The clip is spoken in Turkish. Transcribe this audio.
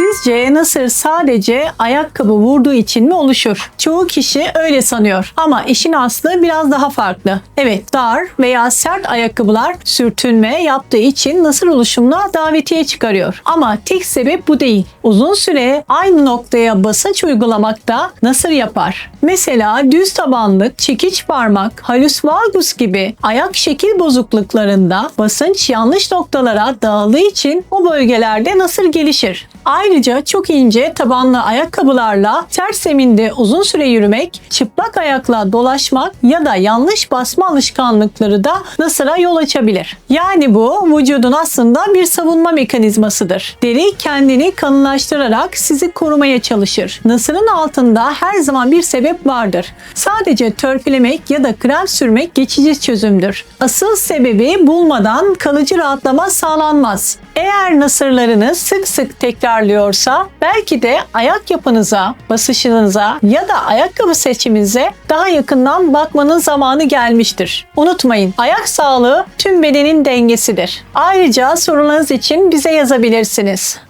Sizce nasır sadece ayakkabı vurduğu için mi oluşur? Çoğu kişi öyle sanıyor ama işin aslı biraz daha farklı. Evet dar veya sert ayakkabılar sürtünme yaptığı için nasır oluşumuna davetiye çıkarıyor. Ama tek sebep bu değil. Uzun süre aynı noktaya basınç uygulamakta nasır yapar. Mesela düz tabanlık, çekiç parmak, halüs valgus gibi ayak şekil bozukluklarında basınç yanlış noktalara dağıldığı için o bölgelerde nasır gelişir. Ayrıca çok ince tabanlı ayakkabılarla ters zeminde uzun süre yürümek, çıplak ayakla dolaşmak ya da yanlış basma alışkanlıkları da nasıra yol açabilir. Yani bu vücudun aslında bir savunma mekanizmasıdır. Deri kendini kalınlaştırarak sizi korumaya çalışır. Nasırın altında her zaman bir sebep vardır. Sadece törpülemek ya da krem sürmek geçici çözümdür. Asıl sebebi bulmadan kalıcı rahatlama sağlanmaz. Eğer nasırlarınız sık sık tekrarlıyorsa belki de ayak yapınıza, basışınıza ya da ayakkabı seçiminize daha yakından bakmanın zamanı gelmiştir. Unutmayın, ayak sağlığı tüm bedenin dengesidir. Ayrıca sorularınız için bize yazabilirsiniz.